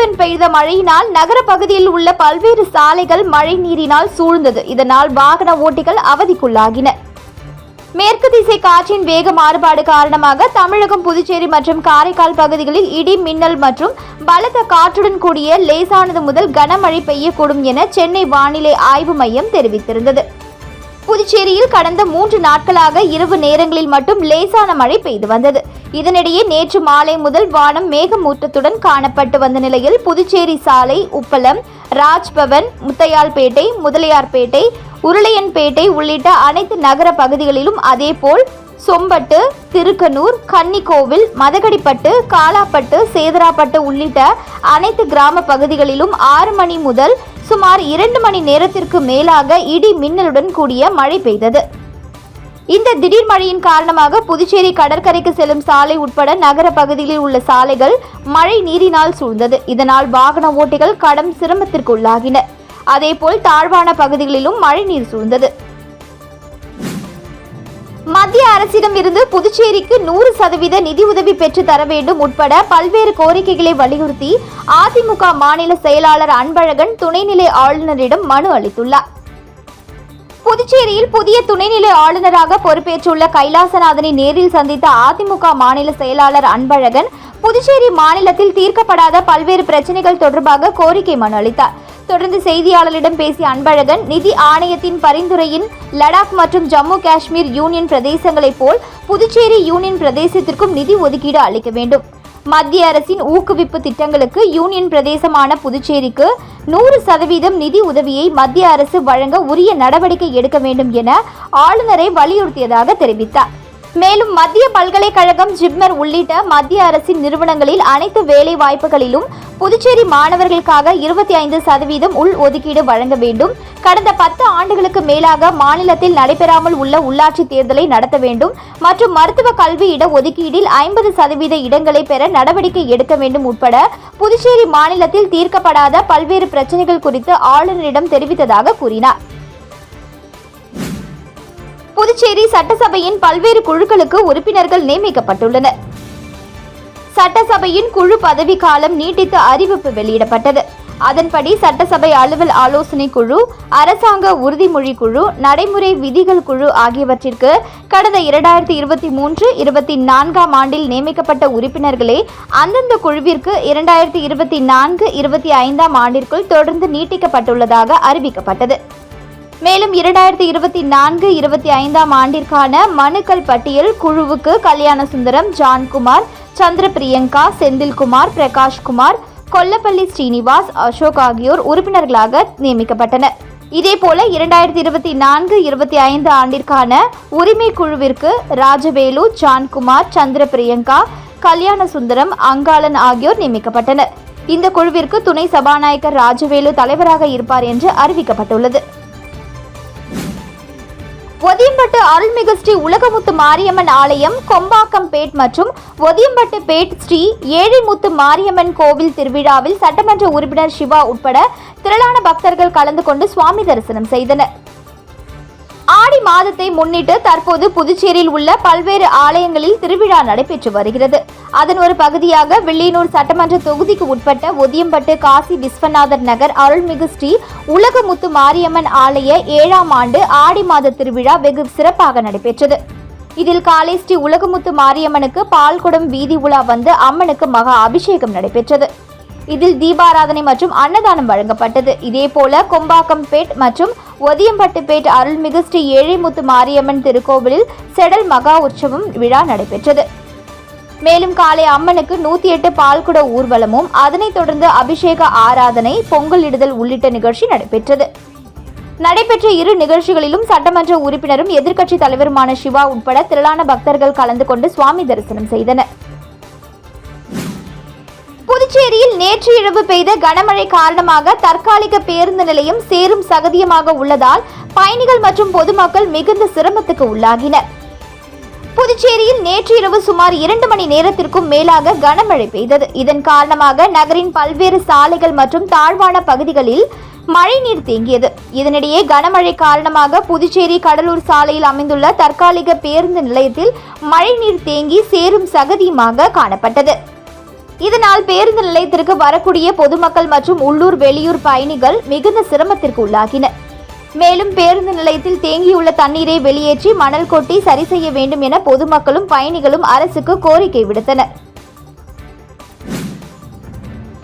இடியுடன் பெய்த மழையினால் நகர பகுதியில் உள்ள பல்வேறு சாலைகள் மழை நீரினால் சூழ்ந்தது. இதனால் வாகன ஓட்டிகள் அவதிக்குள்ளாகின. மேற்கு திசை காற்றின் வேக மாறுபாடு காரணமாக தமிழகம் புதுச்சேரி மற்றும் காரைக்கால் பகுதிகளில் இடி மின்னல் மற்றும் பலத்த காற்றுடன் கூடிய லேசானது முதல் கனமழை பெய்யக்கூடும் என சென்னை வானிலை ஆய்வு மையம் தெரிவித்திருந்தது. புதுச்சேரியில் கடந்த மூன்று நாட்களாக இரவு நேரங்களில் மட்டும் லேசான மழை பெய்து வந்தது. இதனிடையே நேற்று மாலை முதல் வானம் மேகமூட்டத்துடன் காணப்பட்டு வந்த நிலையில் புதுச்சேரி சாலை உப்பளம் ராஜ்பவன் முத்தையால்பேட்டை முதலியார்பேட்டை உருளையன்பேட்டை உள்ளிட்ட அனைத்து நகர பகுதிகளிலும் அதேபோல் சொம்பட்டு திருக்கனூர் கன்னிக்கோவில் மதகடிப்பட்டு காலாப்பட்டு சேதராப்பட்டு உள்ளிட்ட அனைத்து கிராம பகுதிகளிலும் ஆறு மணி முதல் சுமார் இரண்டு மணி நேரத்திற்கு மேலாக இடி மின்னலுடன் கூடிய மழை பெய்தது. இந்த திடீர் மழையின் காரணமாக புதுச்சேரி கடற்கரைக்கு செல்லும் சாலை உட்பட நகர பகுதிகளில் உள்ள சாலைகள் மழை நீரினால் சூழ்ந்தது. இதனால் வாகன ஓட்டிகள் கடும் சிரமத்திற்கு உள்ளாகினர் அதேபோல் தாழ்வான பகுதிகளிலும் மழை நீர் சூழ்ந்தது. மத்திய அரசிடம் இருந்து புதுச்சேரிக்கு நூறு சதவீத நிதியுதவி பெற்று தர வேண்டும் உட்பட பல்வேறு கோரிக்கைகளை வலியுறுத்தி அதிமுக மாநில செயலாளர் அன்பழகன் துணைநிலை ஆளுநரிடம் மனு அளித்துள்ளார். புதுச்சேரியில் புதிய துணைநிலை ஆளுநராக பொறுப்பேற்றுள்ள கைலாசநாதனை நேரில் சந்தித்த அதிமுக மாநில செயலாளர் அன்பழகன் புதுச்சேரி மாநிலத்தில் தீர்க்கப்படாத பல்வேறு பிரச்சனைகள் தொடர்பாக கோரிக்கை மனு அளித்தார். தொடர்ந்து செய்தியாளர்களிடம் பேசிய அன்பழகன் நிதி ஆணையத்தின் பரிந்துரையின் லடாக் மற்றும் ஜம்மு காஷ்மீர் யூனியன் பிரதேசங்களைப் போல் புதுச்சேரி யூனியன் பிரதேசத்திற்கும் நிதி ஒதுக்கீடு அளிக்க வேண்டும். மத்திய அரசின் ஊக்குவிப்பு திட்டங்களுக்கு யூனியன் பிரதேசமான புதுச்சேரிக்கு நூறு சதவீதம் நிதி உதவியை மத்திய அரசு வழங்க உரிய நடவடிக்கை எடுக்க வேண்டும் என ஆளுநரை வலியுறுத்தியதாக தெரிவித்தார். மேலும் மத்திய பல்கலைக்கழகம் ஜிப்மர் உள்ளிட்ட மத்திய அரசின் நிறுவனங்களில் அனைத்து வேலை வாய்ப்புகளிலும் புதுச்சேரி மாணவர்களுக்காக இருபத்தி ஐந்து சதவீதம் உள் ஒதுக்கீடு வழங்க வேண்டும். கடந்த பத்து ஆண்டுகளுக்கு மேலாக மாநிலத்தில் நடைபெறாமல் உள்ள உள்ளாட்சி தேர்தலை நடத்த வேண்டும். மற்றும் மருத்துவ கல்வி இட ஒதுக்கீடில் ஐம்பது சதவீத இடங்களை பெற நடவடிக்கை எடுக்க வேண்டும் உட்பட புதுச்சேரி மாநிலத்தில் தீர்க்கப்படாத பல்வேறு பிரச்சனைகள் குறித்து ஆளுநரிடம் தெரிவித்ததாக கூறினார். புதுச்சேரி சட்டசபையின் பல்வேறு குழுக்களுக்கு உறுப்பினர்கள் நியமிக்கப்பட்டுள்ளனர். சட்டசபையின் குழு பதவி காலம் நீட்டித்து அறிவிப்பு வெளியிடப்பட்டது. அதன்படி சட்டசபை அலுவல் ஆலோசனை குழு அரசாங்க உறுதிமொழி குழு நடைமுறை விதிகள் குழு ஆகியவற்றிற்கு கடந்த இரண்டாயிரத்தி இருபத்தி மூன்று இருபத்தி நான்காம் ஆண்டில் நியமிக்கப்பட்ட உறுப்பினர்களே அந்தந்த குழுவிற்கு இரண்டாயிரத்தி இருபத்தி நான்கு இருபத்தி ஐந்தாம் ஆண்டிற்குள் தொடர்ந்து நீட்டிக்கப்பட்டுள்ளதாக அறிவிக்கப்பட்டது. மேலும் இரண்டாயிரத்தி இருபத்தி நான்கு இருபத்தி ஐந்தாம் ஆண்டிற்கான மனுக்கள் பட்டியல் குழுவுக்கு கல்யாண சுந்தரம் ஜான்குமார் சந்திர பிரியங்கா செந்தில்குமார் பிரகாஷ்குமார் கொல்லப்பள்ளி ஸ்ரீனிவாஸ் அசோக் ஆகியோர் உறுப்பினர்களாக நியமிக்கப்பட்டனர். இதேபோல இரண்டாயிரத்தி இருபத்தி நான்கு இருபத்தி ஐந்து ஆண்டிற்கான உரிமை குழுவிற்கு ராஜவேலு ஜான்குமார் சந்திர பிரியங்கா கல்யாண சுந்தரம் அங்காளன் ஆகியோர் நியமிக்கப்பட்டனர். இந்த குழுவிற்கு துணை சபாநாயகர் ராஜவேலு தலைவராக இருப்பார் என்று அறிவிக்கப்பட்டுள்ளது. ஒதியம்பட்டு அருள்மிகு ஸ்ரீ உலகமுத்து மாரியம்மன் ஆலயம் கொம்பாக்கம் பேட் மற்றும் ஒதியம்பட்டு பேட் ஸ்ரீ ஏழிமுத்து மாரியம்மன் கோவில் திருவிழாவில் சட்டமன்ற உறுப்பினர் சிவா உட்பட திரளான பக்தர்கள் கலந்து கொண்டு சுவாமி தரிசனம் செய்தனர். ஆடி மாதத்தை முன்னிட்டு தற்போது புதுச்சேரியில் உள்ள பல்வேறு ஆலயங்களில் திருவிழா நடைபெற்று வருகிறது. அதன் ஒரு பகுதியாக வில்லியனூர் சட்டமன்ற தொகுதிக்கு உட்பட்ட ஒதியம்பட்டு காசி விஸ்வநாதர் நகர் அருள்மிகு ஸ்ரீ உலகமுத்து மாரியம்மன் ஆலய ஏழாம் ஆண்டு ஆடி மாத திருவிழா வெகு சிறப்பாக நடைபெற்றது. இதில் காலை ஸ்ரீ உலகமுத்து மாரியம்மனுக்கு பால்குடம் வீதி உலா வந்து அம்மனுக்கு மகா அபிஷேகம் நடைபெற்றது. இதில் தீபாராதனை மற்றும் அன்னதானம் வழங்கப்பட்டது. இதேபோல கொம்பாக்கம்பேட் மற்றும் ஒதியம்பட்டுப்பேட் அருள்மிகு ஸ்ரீ ஏழைமுத்து மாரியம்மன் திருக்கோவிலில் செடல் மகா உற்சவம் விழா நடைபெற்றது. மேலும் காலை அம்மனுக்கு நூத்தி எட்டு பால்குட ஊர்வலமும் அதனைத் தொடர்ந்து அபிஷேக ஆராதனை பொங்கலிடுதல் உள்ளிட்ட நிகழ்ச்சி நடைபெற்றது. நடைபெற்ற இரு நிகழ்ச்சிகளிலும் சட்டமன்ற உறுப்பினரும் எதிர்க்கட்சி தலைவருமான சிவா உட்பட திரளான பக்தர்கள் கலந்து கொண்டு சுவாமி தரிசனம் செய்தனர். புதுச்சேரியில் நேற்று இரவு பெய்த கனமழை காரணமாக தற்காலிக பேருந்து நிலையம் சேரும் சகதியமாக உள்ளதால் பயணிகள் மற்றும் பொதுமக்கள் மிகுந்த சிரமத்துக்கு உள்ளாகினர். புதுச்சேரியில் நேற்று இரவு சுமார் இரண்டு மணி நேரத்திற்கும் மேலாக கனமழை பெய்தது. இதன் காரணமாக நகரின் பல்வேறு சாலைகள் மற்றும் தாழ்வான பகுதிகளில் மழைநீர் தேங்கியது. இதனிடையே கனமழை காரணமாக புதுச்சேரி கடலூர் சாலையில் அமைந்துள்ள தற்காலிக பேருந்து நிலையத்தில் மழைநீர் தேங்கி சேரும் சகதியுமாக காணப்பட்டது. இதனால் பேருந்து நிலையத்திற்கு வரக்கூடிய பொதுமக்கள் மற்றும் உள்ளூர் வெளியூர் பயணிகள் மிகுந்த சிரமத்திற்கு உள்ளாகினர் மேலும் பேருந்து நிலையத்தில் தேங்கியுள்ள தண்ணீரை வெளியேற்றி மணல் கொட்டி சரி செய்ய வேண்டும் என பொதுமக்களும் பயணிகளும் அரசுக்கு கோரிக்கை விடுத்தனர்.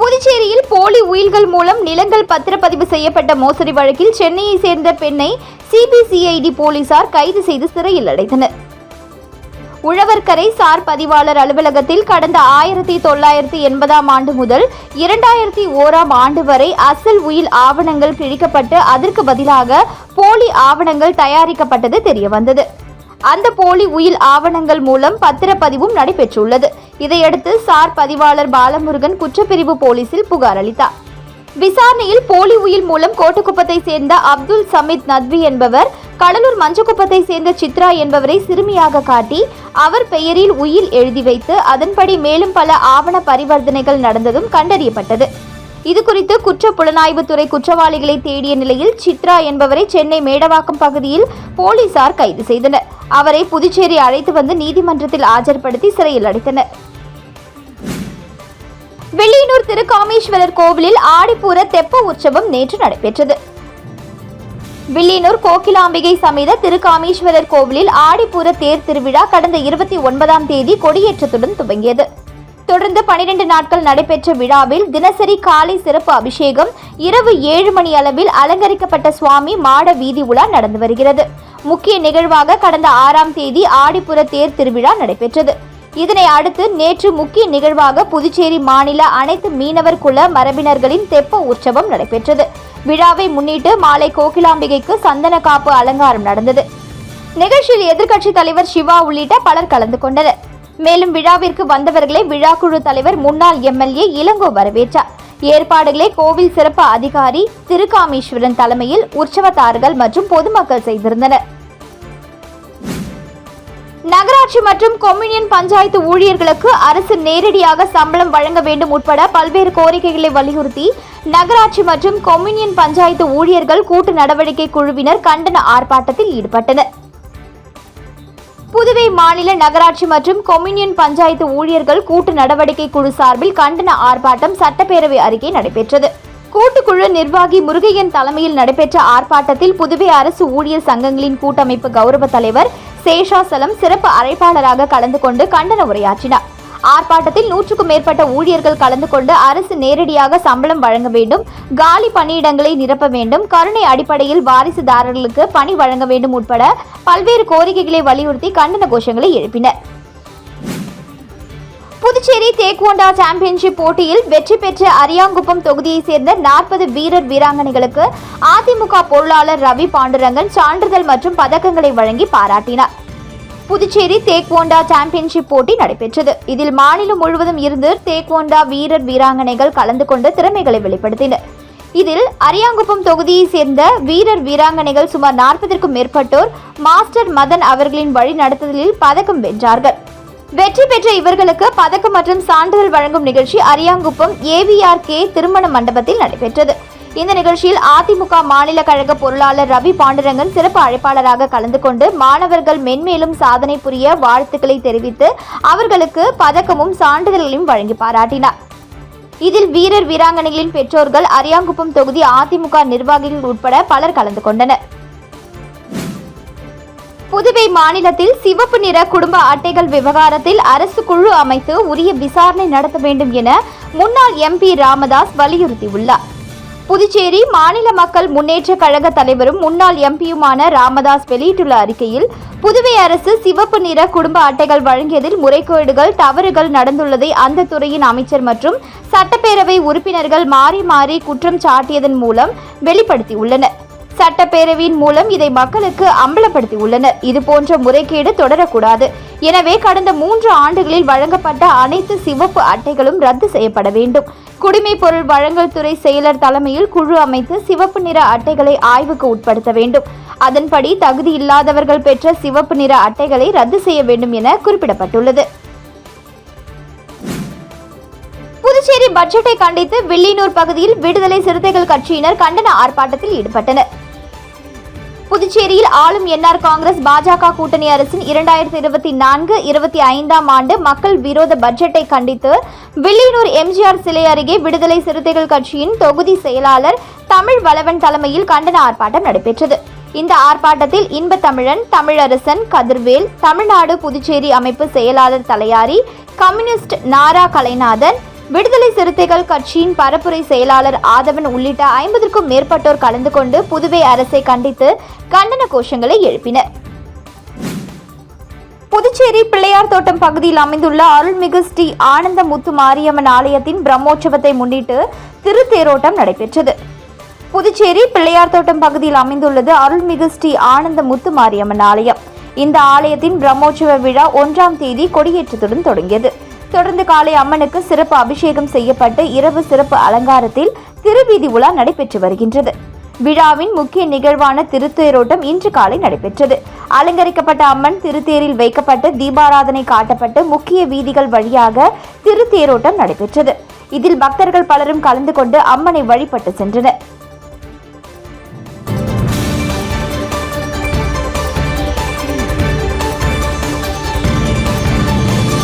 புதுச்சேரியில் போலி உயில்கள் மூலம் நிலங்கள் பத்திரப்பதிவு செய்யப்பட்ட மோசடி வழக்கில் சென்னையை சேர்ந்த பெண்ணை சிபிசிஐடி போலீசார் கைது செய்து சிறையில் அடைத்தனர். உழவர்கரை சார் பதிவாளர் அலுவலகத்தில் கடந்த ஆயிரத்தி தொள்ளாயிரத்தி எண்பதாம் ஆண்டு முதல் இரண்டாயிரத்தி ஓராம் ஆண்டு வரை அசல் உயில் ஆவணங்கள் கிழிக்கப்பட்டு அதற்கு பதிலாக போலி ஆவணங்கள் தயாரிக்கப்பட்டது தெரியவந்தது. அந்த போலி உயில் ஆவணங்கள் மூலம் பத்திரப்பதிவும் நடைபெற்றுள்ளது. இதையடுத்து சார் பதிவாளர் பாலமுருகன் குற்றப்பிரிவு போலீசில் புகார் அளித்தார். விசாரணையில் போலி உயில் மூலம் கோட்டுக்குப்பத்தை சேர்ந்த அப்துல் சமித் நத்வி என்பவர் கடலூர் மஞ்சக்குப்பத்தை சேர்ந்த சித்ரா என்பவரை சிறுமியாக காட்டி அவர் பெயரில் உயில் எழுதி வைத்து அதன்படி மேலும் பல ஆவண பரிவர்த்தனைகள் நடந்ததும் கண்டறியப்பட்டது. இதுகுறித்து குற்ற புலனாய்வுத்துறை குற்றவாளிகளை தேடிய நிலையில் சித்ரா என்பவரை சென்னை மேடவாக்கம் பகுதியில் போலீசார் கைது செய்தனர். அவரை புதுச்சேரி அழைத்து வந்து நீதிமன்றத்தில் ஆஜர்படுத்தி சிறையில் அடைத்தனர். வெள்ளியனூர் திருக்காமேஸ்வரர் கோவிலில் ஆடிப்பூர தெப்ப உற்சவம் நேற்று நடைபெற்றது. வில்லியனூர் கோகிலாம்பிகை சமேத திருக்காமீஸ்வரர் கோவிலில் ஆடிப்பூர தேர் திருவிழா கடந்த இருபத்தி ஒன்பதாம் தேதி கொடியேற்றத்துடன் துவங்கியது. தொடர்ந்து பனிரெண்டு நாட்கள் நடைபெற்ற விழாவில் தினசரி காலை சிறப்பு அபிஷேகம் இரவு ஏழு மணி அளவில் அலங்கரிக்கப்பட்ட சுவாமி மாட வீதி உலா நடந்து வருகிறது. முக்கிய நிகழ்வாக கடந்த ஆறாம் தேதி ஆடிப்புற தேர் திருவிழா நடைபெற்றது. இதனை அடுத்து நேற்று முக்கிய நிகழ்வாக புதுச்சேரி மாநில அனைத்து மீனவர் குல மரபினர்களின் தெப்ப உற்சவம் நடைபெற்றது. விழாவை முன்னிட்டு மாலை கோகிலாம்பிகைக்கு சந்தன காப்பு அலங்காரம் நடந்தது. நிகழ்ச்சியில் எதிர்க்கட்சி தலைவர் சிவா உள்ளிட்ட பலர் கலந்து கொண்டனர். மேலும் விழாவிற்கு வந்தவர்களை விழாக்குழு தலைவர் முன்னாள் எம்எல்ஏ இளங்கோ வரவேற்றார். ஏற்பாடுகளை கோவில் சிறப்பு அதிகாரி திருகாமேஸ்வரன் தலைமையில் உற்சவத்தார்கள் மற்றும் பொதுமக்கள் செய்திருந்தனர். நகராட்சி மற்றும் கொம்யூனியன் பஞ்சாயத்து ஊழியர்களுக்கு அரசு நேரடியாக சம்பளம் வழங்க வேண்டும் உட்பட பல்வேறு கோரிக்கைகளை வலியுறுத்தி நகராட்சி மற்றும் கொம்யூனியன் பஞ்சாயத்து ஊழியர்கள் கூட்டு நடவடிக்கை குழுவினர் கண்டன ஆர்ப்பாட்டத்தில் ஈடுபட்டனர். புதுவை மாநில நகராட்சி மற்றும் கொம்யூனியன் பஞ்சாயத்து ஊழியர்கள் கூட்டு நடவடிக்கை குழு சார்பில் கண்டன ஆர்ப்பாட்டம் சட்டப்பேரவை அறிக்கை நடைபெற்றது. கூட்டுக்குழு நிர்வாகி முருகையன் தலைமையில் நடைபெற்ற ஆர்ப்பாட்டத்தில் புதுவை அரசு ஊழியர் சங்கங்களின் கூட்டமைப்பு கௌரவ தலைவர் சேஷாசலம் சிறப்பு அழைப்பாளராக கலந்து கொண்டு கண்டன உரையாற்றினார். ஆர்ப்பாட்டத்தில் நூற்றுக்கும் மேற்பட்ட ஊழியர்கள் கலந்து கொண்டு அரசு நேரடியாக சம்பளம் வழங்க வேண்டும் காலி பணியிடங்களை நிரப்ப வேண்டும் கருணை அடிப்படையில் வாரிசுதாரர்களுக்கு பணி வழங்க வேண்டும் உட்பட பல்வேறு கோரிக்கைகளை வலியுறுத்தி கண்டன கோஷங்களை எழுப்பினர். புதுச்சேரி தேக்வோண்டா சாம்பியன்ஷிப் போட்டியில் வெற்றி பெற்ற அரியாங்குப்பம் தொகுதியைச் சேர்ந்த நாற்பது வீரர் வீராங்கனைகளுக்கு அதிமுக பொருளாளர் ரவி பாண்டுரங்கன் சான்றிதழ் மற்றும் பதக்கங்களை வழங்கி பாராட்டினார். புதுச்சேரி தேக்வோண்டா சாம்பியன்ஷிப் போட்டி நடைபெற்றது. இதில் மாநிலம் முழுவதும் இருந்து தேக்வோண்டா வீரர் வீராங்கனைகள் கலந்து கொண்டு திறமைகளை வெளிப்படுத்தினர். இதில் அரியாங்குப்பம் தொகுதியைச் சேர்ந்த வீரர் வீராங்கனைகள் சுமார் நாற்பதற்கும் மேற்பட்டோர் மாஸ்டர் மதன் அவர்களின் வழி நடத்துதலில் பதக்கம் வென்றார்கள். வெற்றி பெற்ற இவர்களுக்கு பதக்கம் மற்றும் சான்றிதழ் வழங்கும் நிகழ்ச்சி அரியாங்குப்பம் ஏவிஆர் கே திருமண மண்டபத்தில் நடைபெற்றது. இந்த நிகழ்ச்சியில் அதிமுக மாநில கழக பொருளாளர் ரவி பாண்டுரங்கன் சிறப்பு அழைப்பாளராக கலந்து கொண்டு மாணவர்கள் மென்மேலும் சாதனை புரிய வாழ்த்துக்களை தெரிவித்து அவர்களுக்கு பதக்கமும் சான்றிதழ்களையும் வழங்கி பாராட்டினார். இதில் வீரர் வீராங்கனைகளின் பெற்றோர்கள் அரியாங்குப்பம் தொகுதி அதிமுக நிர்வாகிகள் உட்பட பலர் கலந்து கொண்டனர். புதுவை மாநிலத்தில் சிவப்பு நிற குடும்ப அட்டைகள் விவகாரத்தில் அரசு குழு அமைத்து உரிய விசாரணை நடத்த வேண்டும் என முன்னாள் எம்பி ராமதாஸ் வலியுறுத்தியுள்ளார். புதுச்சேரி மாநில மக்கள் முன்னேற்ற கழக தலைவரும் முன்னாள் எம்பியுமான ராமதாஸ் வெளியிட்டுள்ள அறிக்கையில் புதுவை அரசு சிவப்பு நிற குடும்ப அட்டைகள் வழங்கியதில் முறைகேடுகள் தவறுகள் நடந்துள்ளதை அந்த துறையின் அமைச்சர் மற்றும் சட்டப்பேரவை உறுப்பினர்கள் மாறி மாறி குற்றம் சாட்டியதன் மூலம் வெளிப்படுத்தியுள்ளனர். சட்டப்பேரவையின் மூலம் இதை மக்களுக்கு அம்பலப்படுத்தியுள்ளனர். இது போன்ற முறைகேடு தொடரக்கூடாது. எனவே கடந்த மூன்று ஆண்டுகளில் வழங்கப்பட்ட அனைத்து சிவப்பு அட்டைகளும் ரத்து செய்யப்பட வேண்டும். குடிமைப் பொருள் வழங்கல் துறை செயலர் தலைமையில் குழு அமைத்து சிவப்பு நிற அட்டைகளை ஆய்வுக்கு உட்படுத்த வேண்டும். அதன்படி தகுதி இல்லாதவர்கள் பெற்ற சிவப்பு நிற அட்டைகளை ரத்து செய்ய வேண்டும் என குறிப்பிடப்பட்டுள்ளது. புதுச்சேரி பட்ஜெட்டை கண்டித்து வில்லியனூர் பகுதியில் விடுதலை சிறுத்தைகள் கட்சியினர் கண்டன ஆர்ப்பாட்டத்தில் ஈடுபட்டனர். புதுச்சேரியில் ஆளும் என்ஆர் காங்கிரஸ் பாஜக கூட்டணி அரசின் இரண்டாயிரத்தி இருபத்தி நான்கு இருபத்தி ஐந்தாம் ஆண்டு மக்கள் விரோத பட்ஜெட்டை கண்டித்து வில்லியனூர் எம்ஜிஆர் சிலை அருகே விடுதலை சிறுத்தைகள் கட்சியின் தொகுதி செயலாளர் தமிழ் வளவன் தலைமையில் கண்டன ஆர்ப்பாட்டம் நடைபெற்றது. இந்த ஆர்ப்பாட்டத்தில் இன்ப தமிழன் தமிழரசன் கதிர்வேல் தமிழ்நாடு புதுச்சேரி அமைப்பு செயலாளர் தலையாரி கம்யூனிஸ்ட் நாரா கலைநாதன் விடுதலை சிறுத்தைகள் கட்சியின் பரப்புரை செயலாளர் ஆதவன் உள்ளிட்ட ஐம்பதற்கும் மேற்பட்டோர் கலந்து கொண்டு புதுவை அரசை கண்டித்து கண்டன கோஷங்களை எழுப்பினர். புதுச்சேரி பிள்ளையார் தோட்டம் பகுதியில் அமைந்துள்ள அருள்மிகு ஸ்ரீ ஆனந்த முத்து மாரியம்மன் ஆலயத்தின் பிரம்மோற்சவத்தை முன்னிட்டு திருத்தேரோட்டம் நடைபெற்றது. புதுச்சேரி பிள்ளையார் தோட்டம் பகுதியில் அமைந்துள்ளது அருள்மிகு ஸ்ரீ ஆனந்த முத்து மாரியம்மன் ஆலயம். இந்த ஆலயத்தின் பிரம்மோற்சவ விழா ஒன்றாம் தேதி கொடியேற்றத்துடன் தொடங்கியது. தொடர்ந்து காலை அம்மனுக்கு சிறப்பு அபிஷேகம் செய்யப்பட்டு இரவு சிறப்பு அலங்காரத்தில் திருவீதி உலா நடைபெற்று வருகின்றது. விழாவின் முக்கிய நிகழ்வான திருத்தேரோட்டம் இன்று காலை நடைபெற்றது. அலங்கரிக்கப்பட்ட அம்மன் திருத்தேரில் வைக்கப்பட்டு தீபாராதனை காட்டப்பட்டு முக்கிய வீதிகள் வழியாக திருத்தேரோட்டம் நடைபெற்றது. இதில் பக்தர்கள் பலரும் கலந்து கொண்டு அம்மனை வழிபட்டு சென்றனர்.